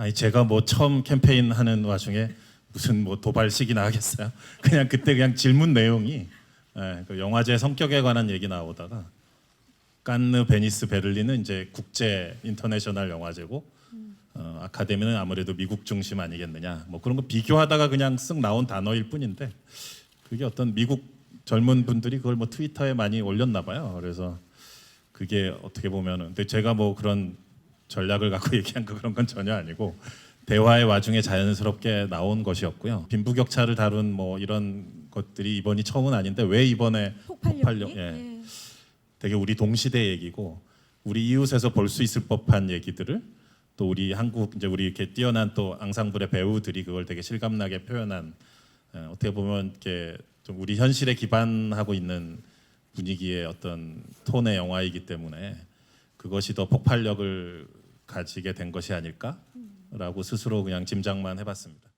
아니 제가 뭐 처음 캠페인 하는 와중에 무슨 뭐 도발식이나 하겠어요? 그냥 그때 그냥 질문 내용이 예, 그 영화제 성격에 관한 얘기 나오다가 깐느, 베니스, 베를린은 이제 국제 인터내셔널 영화제고 어, 아카데미는 아무래도 미국 중심 아니겠느냐 뭐 그런 거 비교하다가 그냥 쓱 나온 단어일 뿐인데 그게 어떤 미국 젊은 분들이 그걸 뭐 트위터에 많이 올렸나 봐요. 그래서 그게 어떻게 보면은 근데 제가 뭐 그런 전략을 갖고 얘기한 거 그런 건 전혀 아니고 대화의 와중에 자연스럽게 나온 것이었고요. 빈부격차를 다룬 뭐 이런 것들이 이번이 처음은 아닌데 왜 이번에 폭발력이 폭발력, 예. 예. 되게 우리 동시대 얘기고 우리 이웃에서 볼 수 있을 법한 얘기들을 또 우리 한국 이제 우리 이렇게 뛰어난 또 앙상블의 배우들이 그걸 되게 실감나게 표현한 예, 어떻게 보면 이렇게 좀 우리 현실에 기반하고 있는 분위기의 어떤 톤의 영화이기 때문에 그것이 더 폭발력을 가지게 된 것이 아닐까라고 스스로 그냥 짐작만 해봤습니다.